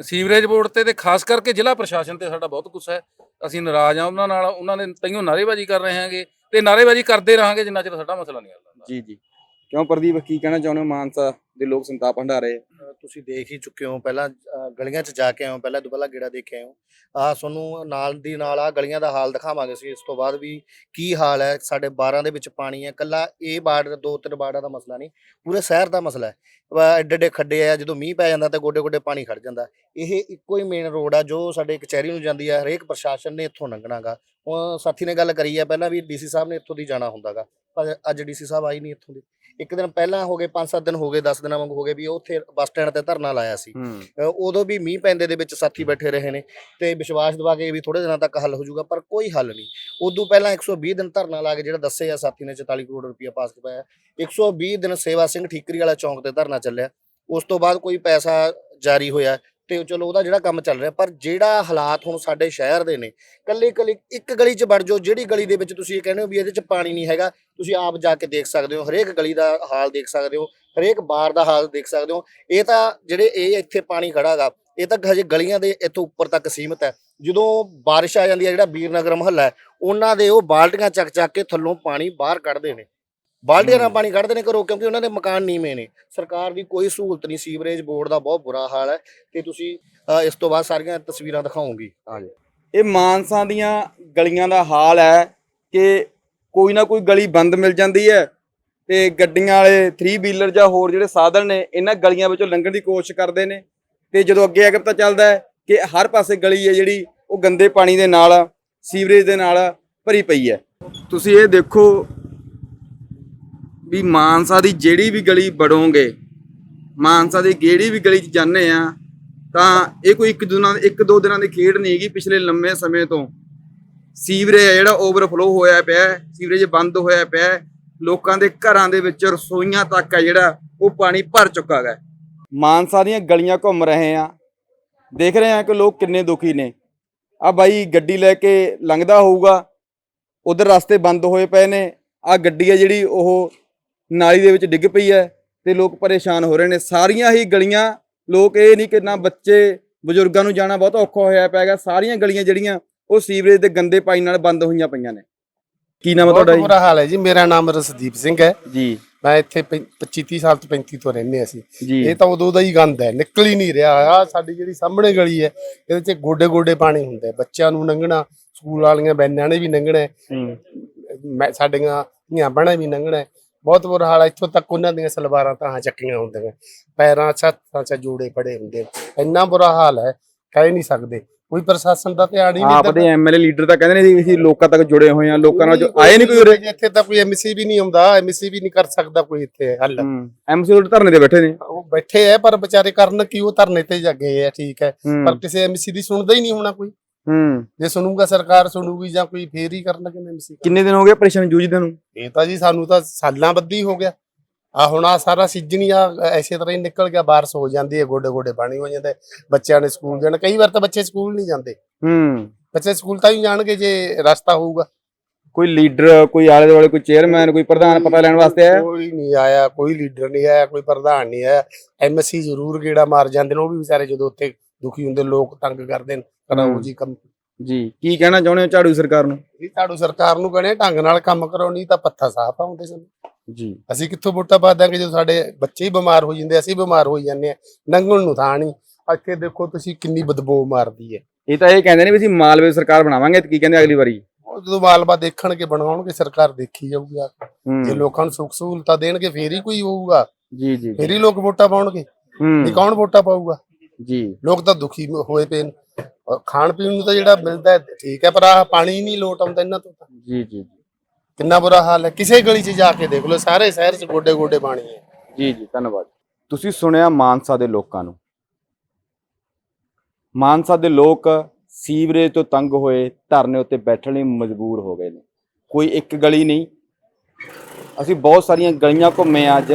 ਸੀਵਰੇਜ ਬੋਰਡ ਤੇ ਤੇ ਖਾਸ ਕਰਕੇ ਜ਼ਿਲ੍ਹਾ ਪ੍ਰਸ਼ਾਸਨ ਤੇ ਸਾਡਾ ਬਹੁਤ ਗੁੱਸਾ ਹੈ। ਅਸੀਂ ਨਾਰਾਜ਼ ਆ ਉਹਨਾਂ ਨਾਲ, ਉਹਨਾਂ ਨੇ ਤਈਓ ਨਾਰੇਬਾਜ਼ੀ ਕਰ ਰਹੇ ਹਾਂਗੇ ਤੇ ਨਾਰੇਬਾਜ਼ੀ ਕਰਦੇ ਰਹਾਂਗੇ ਜਿੰਨਾ ਚਿਰ ਸਾਡਾ ਮਸਲਾ ਨਹੀਂ ਹੱਲ ਹੁੰਦਾ। ਜੀ ਜੀ। ਕਿਉਂ ਪ੍ਰਦੀਪ, ਕੀ ਕਹਿਣਾ ਚਾਹੁੰਦੇ ਹੋ ਮਾਨਸਾ? ਦੇ ਲੋਕ ਸੰਤਾਪ ਹੰਡਾ ਤੁਸੀਂ ਦੇਖ ਹੀ ਚੁੱਕੇ ਹੋ, ਪਹਿਲਾਂ ਗਲੀਆਂ 'ਚ ਜਾ ਕੇ ਆਏ ਹੋ, ਪਹਿਲਾਂ ਦੁਪਹਿਲਾ ਗੇੜਾ ਦੇਖ ਆਏ ਹੋ। ਆ ਤੁਹਾਨੂੰ ਨਾਲ ਦੀ ਨਾਲ ਆ ਗਲੀਆਂ ਦਾ ਹਾਲ ਦਿਖਾਵਾਂਗੇ ਅਸੀਂ, ਇਸ ਤੋਂ ਬਾਅਦ ਵੀ ਕੀ ਹਾਲ ਹੈ, ਸਾਡੇ 12 ਦੇ ਵਿੱਚ ਪਾਣੀ ਹੈ ਕੱਲਾ ਇਹ ਬਾੜ, ਦੋ ਤਿੰਨ ਬਾੜਾਂ ਦਾ ਮਸਲਾ ਨਹੀਂ, ਪੂਰੇ ਸ਼ਹਿਰ ਦਾ ਮਸਲਾ ਹੈ। ਵਾ ਐਡੇ ਐਡੇ ਖੱਡੇ ਆ, ਜਦੋਂ ਮੀਂਹ ਪੈ ਜਾਂਦਾ ਤਾਂ ਗੋਡੇ ਗੋਡੇ ਪਾਣੀ ਖੜ ਜਾਂਦਾ। ਇਹ ਇੱਕੋ ਹੀ ਮੇਨ ਰੋਡ ਆ ਜੋ ਸਾਡੇ ਕਚਹਿਰੀ ਨੂੰ ਜਾਂਦੀ ਹੈ ਹਰੇਕ ਪ੍ਰਸ਼ਾਸਨ ਨੇ ਇੱਥੋਂ ਲੰਘਣਾਗਾ। ਉਹ ਸਾਥੀ ਨੇ ਗੱਲ ਕਰੀ ਹੈ ਪਹਿਲਾਂ ਵੀ ਡੀਸੀ ਸਾਹਿਬ ਨੇ ਇੱਥੋਂ ਦੀ ਜਾਣਾ ਹੁੰਦਾਗਾ ਪਰ ਅੱਜ ਡੀਸੀ ਸਾਹਿਬ ਆਈ ਨਹੀਂ ਇੱਥੋਂ ਦੀ। ਇੱਕ ਦਿਨ ਪਹਿਲਾਂ ਹੋ ਗਏ 5-7 ਦਿਨ ਹੋ ਗਏ 10 ਦਿਨਾਂ ਵਾਂਗ ਹੋ ਗਏ ਵੀ ਉਹ ਉੱਥੇ ਬੱਸ ਸਟੈਂਡ ਤੇ ਧਰਨਾ ਲਾਇਆ ਸੀ। ਉਦੋਂ ਵੀ ਮੀਂਹ ਪੈਂਦੇ ਦੇ ਵਿੱਚ ਸਾਥੀ ਬੈਠੇ ਰਹੇ ਨੇ ਤੇ ਵਿਸ਼ਵਾਸ ਦਿਵਾ ਕੇ ਵੀ ਥੋੜੇ ਦਿਨਾਂ ਤੱਕ ਹੱਲ ਹੋ ਜਾਊਗਾ ਪਰ ਕੋਈ ਹੱਲ ਨਹੀਂ। ਉਦੋਂ ਪਹਿਲਾਂ 120 ਦਿਨ ਧਰਨਾ ਲਾ ਕੇ ਜਿਹੜਾ ਦੱਸੇ ਆ ਸਾਥੀ ਨੇ 44 ਕਰੋੜ ਰੁਪਇਆ ਪਾਸ ਕਰਵਾਇਆ 120 ਦਿਨ ਸੇਵਾ ਸਿੰਘ ਠੀਕਰੀ ਵਾਲਾ ਚੌਂਕ ਤੇ ਧਰਨਾ ਚੱਲਿਆ। ਉਸ ਤੋਂ ਬਾਅਦ ਕੋਈ ਪੈਸਾ ਜਾਰੀ ਹੋਇਆ ਤੇ ਚਲੋ ਉਹਦਾ ਜਿਹੜਾ ਕੰਮ ਚੱਲ ਰਿਹਾ, ਪਰ ਜਿਹੜਾ ਹਾਲਾਤ ਹੁਣ ਸਾਡੇ ਸ਼ਹਿਰ ਦੇ ਨੇ ਕੱਲੇ ਕੱਲੇ ਇੱਕ ਗਲੀ 'ਚ ਵੜ ਜਾਓ, ਜਿਹੜੀ ਗਲੀ ਦੇ ਵਿੱਚ ਤੁਸੀਂ ਇਹ ਕਹਿੰਦੇ ਹੋ ਵੀ ਇਹਦੇ 'ਚ ਪਾਣੀ ਨਹੀਂ ਹੈਗਾ, ਤੁਸੀਂ ਆਪ ਜਾ ਕੇ ਦੇਖ ਸਕਦੇ ਹੋ, ਹਰੇਕ ਗਲੀ ਦਾ ਹਾਲ ਦੇਖ ਸਕਦੇ ਹੋ, ਹਰੇਕ ਬਾਰ ਦਾ ਹਾਲ ਦੇਖ ਸਕਦੇ ਹੋ, ਇਹ ਤਾਂ ਜਿਹੜੇ ਇਹ ਇੱਥੇ ਪਾਣੀ ਖੜਾਗਾ ਇਹ ਤਾਂ ਹਜੇ ਗਲੀਆਂ ਦੇ ਇੱਥੋਂ ਉੱਪਰ ਤੱਕ ਸੀਮਤ ਹੈ। ਜਦੋਂ ਬਾਰਿਸ਼ ਆ ਜਾਂਦੀ ਹੈ, ਜਿਹੜਾ ਵੀਰਨਗਰ ਮਹੱਲਾ ਹੈ, ਉਹਨਾਂ ਦੇ ਉਹ ਬਾਲਟੀਆਂ ਚੱਕ ਚੱਕ ਕੇ ਥੱਲੋਂ ਪਾਣੀ ਬਾਹਰ ਕੱਢਦੇ ਨੇ। ਬਾਲਟੀਆਂ ਨਾਲ। ਪਾਣੀ ਕੱਢਦੇ ਨੇ ਘਰੋਂ ਕਿਉਂਕਿ ਉਹਨਾਂ ਦੇ ਮਕਾਨ ਨੀਵੇਂ ਨੇ। ਸਰਕਾਰ ਦੀ ਕੋਈ ਸਹੂਲਤ ਨਹੀਂ ਸੀਵਰੇਜ ਬੋਰਡ ਦਾ ਬਹੁਤ ਬੁਰਾ ਹਾਲ ਹੈ ਤੇ ਤੁਸੀਂ ਅ, ਇਸ ਤੋਂ ਬਾਅਦ ਸਾਰੀਆਂ ਤਸਵੀਰਾਂ ਦਿਖਾਉਂਗੀ। ਇਹ ਮਾਨਸਾ ਦੀਆਂ ਗਲੀਆਂ ਦਾ ਹਾਲ ਹੈ ਕਿ ਕੋਈ ਨਾ ਕੋਈ ਗਲੀ ਬੰਦ ਮਿਲ ਜਾਂਦੀ ਹੈ ਤੇ ਗੱਡੀਆਂ ਵਾਲੇ 3 ਵੀਲਰ ਜਾਂ ਹੋਰ ਜਿਹੜੇ ਸਾਧਨ ਨੇ ਇਹਨਾਂ ਗਲੀਆਂ ਵਿੱਚੋਂ ਲੰਘਣ ਦੀ ਕੋਸ਼ਿਸ਼ ਕਰਦੇ ਨੇ। ਤੇ ਜਦੋਂ ਅੱਗੇ ਆ ਕੇ ਪਤਾ ਚੱਲਦਾ ਹੈ ਕਿ ਹਰ ਪਾਸੇ ਗਲੀ ਹੈ ਜਿਹੜੀ ਉਹ ਗੰਦੇ ਪਾਣੀ ਦੇ ਨਾਲ ਸੀਵਰੇਜ ਦੇ ਨਾਲ ਭਰੀ ਪਈ ਹੈ। ਤੁਸੀਂ ਇਹ ਦੇਖੋ ਵੀ ਮਾਨਸਾ ਦੀ ਜਿਹੜੀ ਵੀ ਗਲੀ ਵੜੋਗੇ, ਮਾਨਸਾ ਦੀ ਜਿਹੜੀ ਵੀ ਗਲੀ 'ਚ ਜਾਂਦੇ ਆ ਤਾਂ ਇਹ ਕੋਈ ਇੱਕ ਦਿਨਾਂ, ਇੱਕ ਦੋ ਦਿਨਾਂ ਦੀ ਖੇਡ ਨਹੀਂ ਹੈਗੀ ਪਿਛਲੇ ਲੰਮੇ ਸਮੇਂ ਤੋਂ। ਸੀਵਰੇਜ ਹੈ ਜਿਹੜਾ ਓਵਰਫਲੋ ਹੋਇਆ ਪਿਆ, ਸੀਵਰੇਜ ਬੰਦ ਹੋਇਆ ਪਿਆ, ਲੋਕਾਂ ਦੇ ਘਰਾਂ ਦੇ ਵਿੱਚ ਰਸੋਈਆਂ ਤੱਕ ਹੈ ਜਿਹੜਾ, ਉਹ ਪਾਣੀ ਭਰ ਚੁੱਕਾ ਹੈ ਮਾਨਸਾ ਦੀਆਂ ਗਲੀਆਂ ਘੁੰਮ ਰਹੇ ਆ ਦੇਖ ਰਹੇ ਆ ਕਿ ਲੋਕ ਕਿੰਨੇ ਦੁਖੀ ਨੇ। ਆ ਬਾਈ ਗੱਡੀ ਲੈ ਕੇ ਲੰਘਦਾ ਹੋਊਗਾ, ਉਧਰ ਰਸਤੇ ਬੰਦ ਹੋਏ ਪਏ ਨੇ ਆ ਗੱਡੀ ਹੈ ਜਿਹੜੀ ਉਹ ਨਾਲੀ ਦੇ ਵਿੱਚ ਡਿੱਗ ਪਈ ਹੈ ਤੇ ਲੋਕ ਪਰੇਸ਼ਾਨ ਹੋ ਰਹੇ ਨੇ। ਸਾਰੀਆਂ ਹੀ ਗਲੀਆਂ ਲੋਕ ਇਹ ਨਹੀਂ ਕਿ ਨਾ ਬੱਚੇ ਬਜ਼ੁਰਗਾਂ ਨੂੰ ਜਾਣਾ ਬਹੁਤ ਔਖਾ ਹੋਇਆ ਪੈਗਾ ਸਾਰੀਆਂ ਗਲੀਆਂ ਜਿਹੜੀਆਂ ਉਹ ਸੀਵਰੇਜ ਦੇ ਗੰਦੇ ਪਾਣੀ ਨਾਲ ਬੰਦ ਹੋਈਆਂ ਪਈਆਂ ਨੇ। ਕੀ ਨਾਮ ਹੈ ਤੁਹਾਡਾ ਬੁਰਾ ਹਾਲ ਹੈ ਜੀ। ਮੇਰਾ ਨਾਮ ਰਸਦੀਪ ਸਿੰਘ ਹੈ। ਜੀ। ਜੀ ਮੈਂ ਇੱਥੇ 25 30 ਸਾਲ ਤੋਂ 35 ਤੋਂ ਰਹਿੰਦੇ ਅਸੀਂ। ਜੀ। ਇਹ ਤਾਂ ਉਦੋਂ ਦਾ ਹੀ ਗੰਦ ਹੈ। ਨਿਕਲ ਹੀ ਨਹੀਂ ਰਿਹਾ। ਆ ਸਾਡੀ ਜਿਹੜੀ ਸਾਹਮਣੇ ਗਲੀ ਹੈ ਇਹਦੇ 'ਚ ਗੋਡੇ ਗੋਡੇ ਪਾਣੀ ਹੁੰਦਾ ਬੱਚਿਆਂ ਨੂੰ ਲੰਘਣਾ ਸਕੂਲ ਵਾਲੀਆਂ ਬੈਨਾਂ ਨੇ ਵੀ ਲੰਘਣਾ ਸਾਡੀਆਂ ਧੀਆਂ ਬਣਾ ਵੀ ਲੰਘਣਾ ਹੈ। ਬਹੁਤ ਬੁਰਾ ਹਾਲ ਹੈ ਇੱਥੋਂ ਤੱਕ ਉਹਨਾਂ ਦੀਆਂ ਸਲਵਾਰਾਂ ਤਾਂ ਚੱਕੀਆਂ ਹੁੰਦੀਆਂ ਪੈਰਾਂ ਛੱਤਾਂ 'ਚ ਜੋੜੇ ਪੜੇ ਹੁੰਦੇ ਇੰਨਾ ਬੁਰਾ ਹਾਲ ਹੈ ਕਹਿ ਨਹੀਂ ਸਕਦੇ। ਕੋਈ ਪ੍ਰਸ਼ਾਸਨ ਦਾ ਧਿਆਨ ਹੀ ਨਹੀਂ ਆਪ ਦੇ ਐਮਐਲਏ ਲੀਡਰ ਤਾਂ ਕਹਿੰਦੇ ਨੇ ਅਸੀਂ ਲੋਕਾਂ ਤੱਕ ਜੁੜੇ ਹੋਏ ਆ ਲੋਕਾਂ ਨਾਲ ਜੋ ਆਏ ਨਹੀਂ ਕੋਈ ਉਰੇ। ਇੱਥੇ ਤਾਂ ਕੋਈ ਐਮਸੀ ਵੀ ਨਹੀਂ ਆਉਂਦਾ ਐਮਸੀ ਵੀ ਨਹੀਂ ਕਰ ਸਕਦਾ ਕੋਈ ਇੱਥੇ ਹੱਲ। ਐਮਸੀ ਉਰੇ ਧਰਨੇ ਤੇ ਬੈਠੇ ਨੇ। ਉਹ ਬੈਠੇ ਐ ਪਰ ਵਿਚਾਰੇ ਕਰਨ ਕੀ ਉਹ ਧਰਨੇ ਤੇ ਜਾ ਗਏ ਆ ਠੀਕ ਹੈ। ਹੂੰ। ਪਰ ਕਿਸੇ ਐਮਸੀ ਦੀ ਸੁਣਦਾ ਹੀ ਨਹੀਂ ਹੋਣਾ ਕੋਈ। ਹੂੰ। ਜੇ ਸੁਣੂਗਾ ਸਰਕਾਰ ਸੁਣੂਗੀ ਜਾਂ ਕੋਈ ਫੇਰ ਹੀ ਕਰਨਗੇ ਐਮਸੀ ਕਿੰਨੇ ਦਿਨ ਹੋ ਗਏ ਪਰੇਸ਼ਾਨ ਜੂਝਦੇ ਨੂੰ? ਇਹ ਤਾਂ ਜੀ ਸਾਨੂੰ ਤਾਂ ਸਾਲਾਂ ਬੱਧੀ ਹੋ ਗਿਆ। ਆ ਹੁਣ ਆ ਸਾਰਾ ਸੀਜ਼ਨ ਹੀ ਆ ਐਸੇ ਤਰ੍ਹਾਂ ਹੀ ਨਿਕਲ ਗਿਆ ਬਾਰਿਸ਼ ਹੋ ਜਾਂਦੀ ਹੈ ਗੋਡੇ ਗੋਡੇ ਪਾਣੀ ਹੋ ਜਾਂਦਾ। ਬੱਚਿਆਂ ਨੇ ਸਕੂਲ ਜਾਣਾ। ਕਈ ਵਾਰ ਤਾਂ ਬੱਚੇ ਸਕੂਲ ਨਹੀਂ ਜਾਂਦੇ। ਹੂੰ। ਬੱਚੇ ਸਕੂਲ ਤਾਂ ਹੀ ਜਾਣਗੇ ਜੇ ਰਸਤਾ ਹੋਊਗਾ। ਕੋਈ ਲੀਡਰ ਕੋਈ ਆਲੇ ਦੁਆਲੇ ਕੋਈ ਚੇਅਰਮੈਨ ਕੋਈ ਪ੍ਰਧਾਨ ਪਤਾ ਲੈਣ ਵਾਸਤੇ ਆਇਆ? ਕੋਈ ਨਹੀਂ ਆਇਆ ਕੋਈ ਲੀਡਰ ਨਹੀਂ ਆਇਆ ਕੋਈ ਪ੍ਰਧਾਨ ਨਹੀਂ ਆਇਆ। ਐਮਸੀ ਜ਼ਰੂਰ ਗੇੜਾ ਮਾਰ ਜਾਂਦੇ ਨੇ ਉਹ ਵੀ ਵਿਚਾਰੇ ਜਦੋਂ ਉੱਥੇ ਦੁਖੀ ਹੁੰਦੇ ਲੋਕ ਤੰਗ ਕਰਦੇ ਨੇ ਕਰਾਓ। ਜੀ ਕੰਮ। ਜੀ ਕੀ ਕਹਿਣਾ ਚਾਹੁੰਦੇ ਹੋ ਝਾੜੂ ਸਰਕਾਰ ਨੂੰ? ਇਹ ਝਾੜੂ ਸਰਕਾਰ ਨੂੰ ਕਹਣੇ ਢੰਗ ਨਾਲ ਕੰਮ ਕਰੋ ਨਹੀਂ ਤਾਂ ਪੱਥਾ ਸਾਫ਼ ਆਉਂਦੇ ਸਨ। ਜੀ। ਅਸੀਂ ਕਿੱਥੋਂ ਵੋਟਾਂ ਪਾ ਦਾਂਗੇ ਜਦੋਂ ਸਾਡੇ ਬੱਚੇ ਹੀ ਬਿਮਾਰ ਹੋ ਜਾਂਦੇ ਅਸੀਂ ਬਿਮਾਰ ਹੋ ਜਾਂਦੇ ਆ। ਨੰਗਣ ਨੂੰ ਥਾਂ ਨਹੀਂ। ਇੱਥੇ ਦੇਖੋ ਤੁਸੀਂ ਕਿੰਨੀ ਬਦਬੂ ਮਾਰਦੀ ਹੈ। ਇਹ ਤਾਂ ਇਹ ਕਹਿੰਦੇ ਨੇ ਵੀ ਅਸੀਂ ਮਾਲਵੇ ਸਰਕਾਰ ਬਣਾਵਾਂਗੇ ਤੇ ਕੀ ਕਹਿੰਦੇ ਅਗਲੀ ਵਾਰੀ? ਉਹ ਜਦੋਂ ਮਾਲਵਾ ਦੇਖਣਗੇ ਬਣਾਉਣਗੇ ਸਰਕਾਰ ਦੇਖੀ ਜਾਊਗੀ ਆ ਕੇ। ਜੇ ਲੋਕਾਂ ਨੂੰ ਸੁੱਖ ਸਹੂਲਤਾਂ ਦੇਣਗੇ ਫੇਰ ਹੀ ਕੋਈ ਹੋਊਗਾ। ਜੀ ਜੀ। ਫੇਰ ਹੀ ਲੋਕ ਵੋਟਾਂ ਪਾਉਣਗੇ। ਹੂੰ। ਕੌਣ ਵੋਟਾਂ ਪਾਊਗਾ? ਜੀ। ਲੋਕ ਤਾਂ ਦੁਖੀ ਹੋਏ ਪਏ ਨੇ। ਔਰ ਖਾਣ ਪੀਣ ਨੂੰ ਤਾਂ ਜਿਹੜਾ ਮਿਲਦਾ ਹੈ ਠੀਕ ਹੈ ਪਰ ਆਹ ਪਾਣੀ ਨਹੀਂ ਲੋਟ ਆਉਂਦਾ ਇਹਨਾਂ ਤੋਂ ਤਾਂ। ਜੀ ਜੀ ਕਿੰਨਾ ਬੁਰਾ ਹਾਲ ਹੈ। ਕਿਸੇ ਗਲੀ 'ਚ ਜਾ ਕੇ ਦੇਖ ਲਓ ਸਾਰੇ ਸ਼ਹਿਰ 'ਚ ਗੋਡੇ ਗੋਡੇ ਪਾਣੀ ਹੈ। ਜੀ ਜੀ ਧੰਨਵਾਦ। ਤੁਸੀਂ ਸੁਣਿਆ ਮਾਨਸਾ ਦੇ ਲੋਕਾਂ ਨੂੰ। ਮਾਨਸਾ ਦੇ ਲੋਕ ਸੀਵਰੇਜ ਤੋਂ ਤੰਗ ਹੋਏ ਧਰਨੇ ਉੱਤੇ ਬੈਠਣ ਲਈ ਮਜਬੂਰ ਹੋ ਗਏ ਨੇ। ਕੋਈ ਇੱਕ ਗਲੀ ਨਹੀਂ। ਅਸੀਂ ਬਹੁਤ ਸਾਰੀਆਂ ਗਲੀਆਂ ਘੁੰਮੇ ਹਾਂ ਅੱਜ।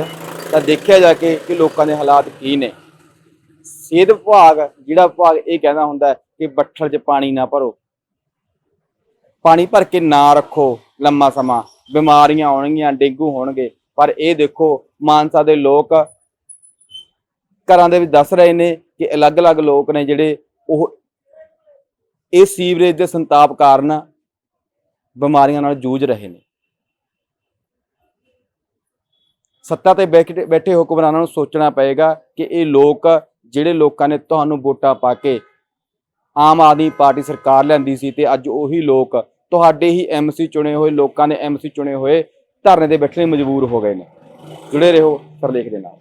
ਤਾਂ ਦੇਖਿਆ ਜਾ ਕੇ ਕਿ ਲੋਕਾਂ ਦੇ ਹਾਲਾਤ ਕੀ ਨੇ। ਸਿਹਤ ਵਿਭਾਗ ਜਿਹੜਾ ਵਿਭਾਗ ਇਹ ਕਹਿੰਦਾ ਹੁੰਦਾ ਕਿ ਬੱਠਲ 'ਚ ਪਾਣੀ ਨਾ ਭਰੋ। ਪਾਣੀ ਭਰ ਕੇ ਨਾ ਰੱਖੋ ਲੰਮਾ ਸਮਾਂ। ਬਿਮਾਰੀਆਂ ਆਉਣਗੀਆਂ, ਡੇਂਗੂ ਹੋਣਗੇ। ਪਰ ਇਹ ਦੇਖੋ, ਮਾਨਸਾ ਦੇ ਲੋਕ ਘਰਾਂ ਦੇ ਵਿੱਚ ਦੱਸ ਰਹੇ ਨੇ ਕਿ ਅਲੱਗ-ਅਲੱਗ ਲੋਕ ਨੇ ਜਿਹੜੇ ਉਹ ਇਹ ਸੀਵਰੇਜ ਦੇ ਸੰਤਾਪ ਕਾਰਨ ਬਿਮਾਰੀਆਂ ਨਾਲ ਜੂਝ ਰਹੇ ਨੇ। ਸੱਤਾ ਤੇ ਬੈਠੇ ਬੈਠੇ ਹੁਕਮਰਾਨਾਂ ਨੂੰ ਸੋਚਣਾ ਪਏਗਾ ਕਿ ਇਹ ਲੋਕ ਜਿਹੜੇ ਲੋਕਾਂ ਨੇ ਤੁਹਾਨੂੰ ਵੋਟਾਂ ਪਾ ਕੇ ਆਮ ਆਦਮੀ ਪਾਰਟੀ ਸਰਕਾਰ ਲੈਂਦੀ ਸੀ ਤੇ ਅੱਜ ਉਹੀ ਲੋਕ ਤੁਹਾਡੇ ਹੀ ਐਮਸੀ ਚੁਣੇ ਹੋਏ, ਲੋਕਾਂ ਦੇ ਐਮਸੀ ਚੁਣੇ ਹੋਏ ਧਰਨੇ ਤੇ ਬੈਠਣੇ ਮਜਬੂਰ ਹੋ ਗਏ ਨੇ। ਜੁੜੇ ਰਹੋ ਸਰਲੇਖ ਦੇ ਨਾਲ